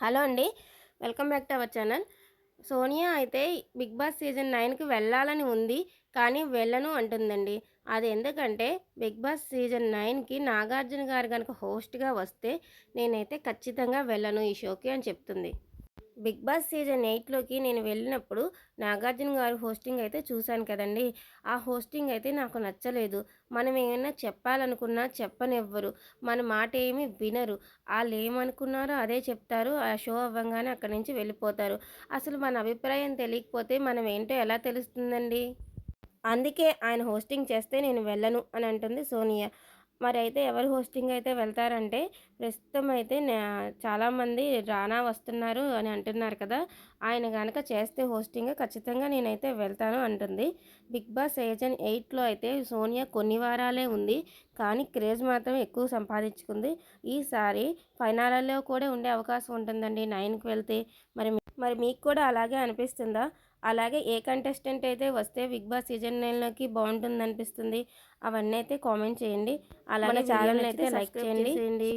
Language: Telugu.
హలో అండి. Welcome back to our channel. Sonia అయితే బిగ్ బాస్ సీజన్ నైన్కి వెళ్ళాలని ఉంది కానీ వెళ్ళను అంటుందండి. అది ఎందుకంటే బిగ్ బాస్ సీజన్ నైన్కి నాగార్జున గారు కనుక హోస్ట్గా వస్తే నేనైతే ఖచ్చితంగా వెళ్ళను ఈ షోకి అని చెప్తుంది. బిగ్ బాస్ సీజన్ ఎయిట్లోకి నేను వెళ్ళినప్పుడు నాగార్జున గారు హోస్టింగ్ అయితే చూశాను కదండి. ఆ హోస్టింగ్ అయితే నాకు నచ్చలేదు. మనం ఏమైనా చెప్పాలనుకున్నా చెప్పనివ్వరు. మన మాట ఏమి వినరు. వాళ్ళు ఏమనుకున్నారో అదే చెప్తారు. ఆ షో అవ్వగానే అక్కడి నుంచి వెళ్ళిపోతారు. అసలు మన అభిప్రాయం తెలియకపోతే మనం ఏంటో ఎలా తెలుస్తుందండి? అందుకే ఆయన హోస్టింగ్ చేస్తే నేను వెళ్ళను అని అంటుంది సోనియా. మరి అయితే ఎవరు హోస్టింగ్ అయితే వెళ్తారంటే ప్రస్తుతం అయితే చాలామంది రానా వస్తున్నారు అని అంటున్నారు కదా ఆయన కనుక చేస్తే హోస్టింగ్ ఖచ్చితంగా నేనైతే వెళ్తాను అంటుంది. బిగ్ బాస్ సీజన్ ఎయిట్లో అయితే సోనియా కొన్ని వారాలే ఉంది కానీ క్రేజ్ మాత్రం ఎక్కువ సంపాదించుకుంది. ఈసారి ఫైనాలలో కూడా ఉండే అవకాశం ఉంటుందండి నైన్కి వెళ్తే. మరి మరి మీకు కూడా అలాగే అనిపిస్తుందా? అలాగే ఏ కంటెస్టెంట్ అయితే వస్తే బిగ్ బాస్ సీజన్ నైన్లోకి బాగుంటుంది అనిపిస్తుంది అవన్నీ అయితే కామెంట్ చేయండి. అలాగే ఛానల్ అయితే లైక్ చేయండి.